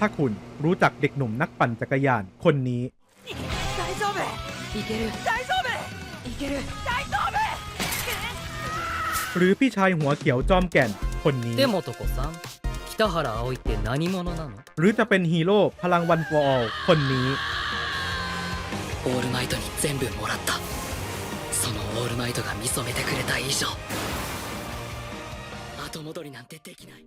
ถ้าคุณรู้จักเด็กหนุ่มนักปั่นจักรยาน คนนี้ 大丈夫いける大丈夫いける大丈夫 หรือพี่ชายหัวเขียวจอมแก่น คนนี้ でもとこさん北原葵って何者なの หรือจะเป็นฮีโร่พลังวัน for all คนนี้ オールマイトに全部もらったそのオールマイトが見初めてくれた以上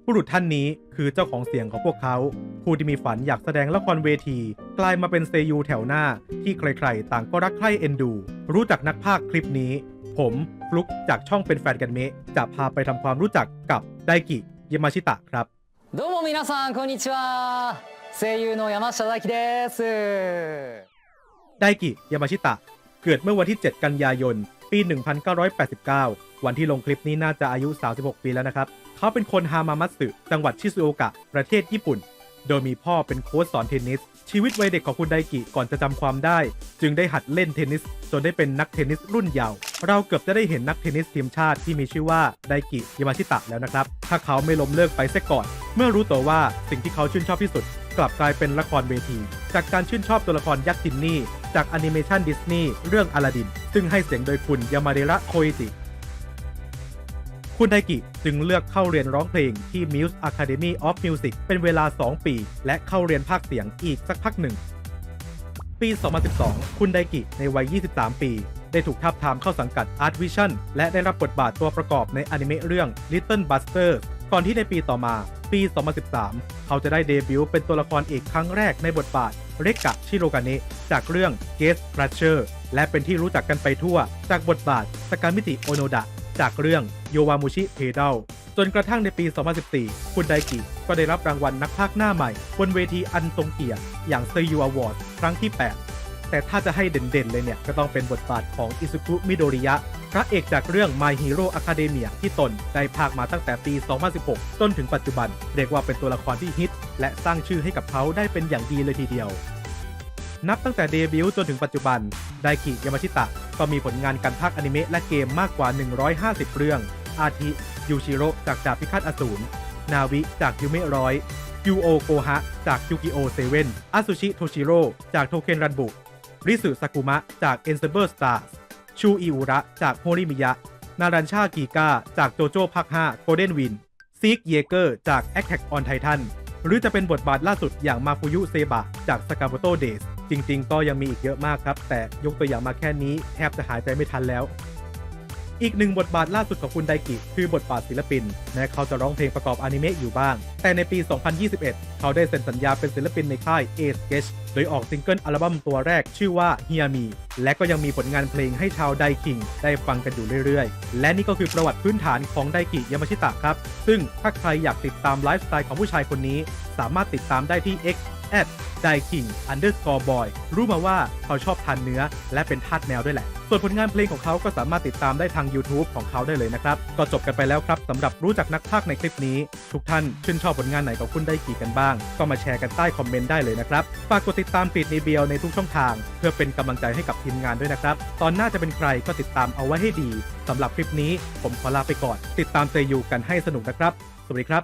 ผู้หลุดท่านนี้คือเจ้าของเสียงของพวกเขา ผู้ที่มีฝันอยากแสดงละครเวที กลายมาเป็นเซยูแถวหน้า ที่ใครๆ ต่างก็รักใคร่เอ็นดู รู้จักนักพากย์คลิปนี้ ผมฟลุกจากช่องเป็นแฟนกันเมะจะพาไปทำความรู้จักกับไดกิยามาชิตะครับ どうも皆さんこんにちは声優の山下大輝です ไดกิยามาชิตะ เกิดเมื่อวันที่ 7 กันยายน ปี 1989 วันที่ลงคลิปนี้น่าจะอายุ 36 ปีแล้วนะครับ เขาเป็นคนฮามามัตสึ จังหวัดชิซูโอกะ ประเทศญี่ปุ่น โดยมีพ่อเป็นโค้ชสอนเทนนิส ชีวิตวัยเด็กของคุณไดกิก่อนจะจำความได้ จึงได้หัดเล่นเทนนิส จนได้เป็นนักเทนนิสรุ่นเยาว์เราเกือบจะได้เห็นนักเทนนิสทีมชาติที่มีชื่อว่าไดกิยามาชิตะแล้วนะครับ ถ้าเขาไม่ล้มเลิกไปเสียก่อน เมื่อรู้ตัวว่าสิ่งที่เขาชื่นชอบที่สุด กลับกลายเป็นละครเวที จากการชื่นชอบตัวละครยักษ์จินนี่จากแอนิเมชันดิสนีย์เรื่องอลาดิน ซึ่งให้เสียงโดยคุณยามาเดระโคอิจิ คุณไดกิจึงเลือกเข้าเรียนร้องเพลงที่ Muse Academy of Music เป็นเวลา 2 ปี และเข้าเรียนภาคเสียงอีกสักพักหนึ่ง ปี 2012 คุณไดกิในวัย 23 ปี ได้ถูกทับทามเข้าสังกัด Art Vision และได้รับบทบาทตัวประกอบในอนิเมะเรื่อง Little Buster ก่อนที่ในปีต่อมา ปี 2013 เขาจะได้เดบิวต์เป็นตัวละครอีกครั้งแรกในบทบาทเรกะชิโรกาเนะจากเรื่อง Gate Crusher และเป็นที่รู้จักกันไปทั่ว จากบทบาทสกามิติโอโนดะ จากเรื่องโยวามุชิเพด l จนกระทั่งในปี 2014 คุณไดกิก็ได้รับรางวัลนักพากย์หน้าใหม่ บนเวทีอันทรงเกียรติอย่างเซยูอวอร์ดครั้งที่ 8 แต่ถ้าจะให้เด่นๆ เลยเนี่ย ก็ต้องเป็นบทบาทของอิซุกุมิโดริยะ พระเอกจากเรื่อง My Hero Academia ที่ตนได้พากมาตั้งแต่ปี 2016 จนถึงปัจจุบัน เรียกว่าเป็นตัวละครที่ฮิต และสร้างชื่อให้กับเขาได้เป็นอย่างดีเลยทีเดียว นับตั้งแต่เดบิวต์จนถึงปัจจุบันไดกิยามาชิตะ ก็มีผลงานการพากย์อนิเมะและเกมมากกว่า 150 เรื่อง อาทิ ยูชิโร่จากดาบพิฆาตอสูร นาวิจากยูเมะร้อยยูโอโกฮะ จากยูกิโอเซเว่นอาซุชิโทชิโร่จากโทเคนรันบุริสึซากุมะ จากเอ็นเซเบอร์สตาร์ชูอิอุระ จากโฮริมิยะ นารันชากีกาจากโจโจ้ภาค5โกลเด้นวิน ซีกเยเกอร์ จาก Attack on Titan หรือจะเป็นบทบาทล่าสุดอย่างมาฟุยุเซบะ จากสกาโ o โตเดส จริง ๆ ก็ยังมีอีกเยอะมากครับ แต่ยกตัวอย่างมาแค่นี้แทบจะหายใจไม่ทันแล้ว อีกหนึ่งบทบาทล่าสุดของคุณไดกิคือบทบาทศิลปินแม้เขาจะร้องเพลงประกอบอนิเมะอยู่บ้าง แต่ในปี 2021 เขาได้เซ็นสัญญาเป็นศิลปินในค่าย A Sketch โดยออกซิงเกิลอัลบั้มตัวแรกชื่อว่า Hear Me และก็ยังมีผลงานเพลงให้ชาวไดคิงได้ฟังกันอยู่เรื่อยๆ และนี่ก็คือประวัติพื้นฐานของไดกิยามาชิตะครับ ซึ่งถ้าใครอยากติดตามไลฟ์สไตล์ของผู้ชายคนนี้ สามารถติดตามได้ที่ X at d i k i n g underscore boy รู้มาว่าเขาชอบทานเนื้อ และเป็นทาสแมวด้วยแหละ ส่วนผลงานเพลงของเขาก็สามารถติดตามได้ทาง YouTube ของเขาได้เลยนะครับ ก็จบกันไปแล้วครับสำหรับรู้จักนักพากในคลิปนี้ ทุกท่านชื่นชอบผลงานไหนของคุณได้กี่กันบ้าง ก็มาแชร์กันใต้คอมเมนต์ได้เลยนะครับ ฝากกดติดตามปีดในเบียวในทุกช่องทาง เพื่อเป็นกำลังใจให้กับทีมงานด้วยนะครับ ตอนหน้าจะเป็นใครก็ติดตามเอาไว้ให้ดีสำหรับคลิปนี้ ผมขอลาไปก่อน ติดตามเซยูกันให้สนุกนะครับ สวัสดีครับ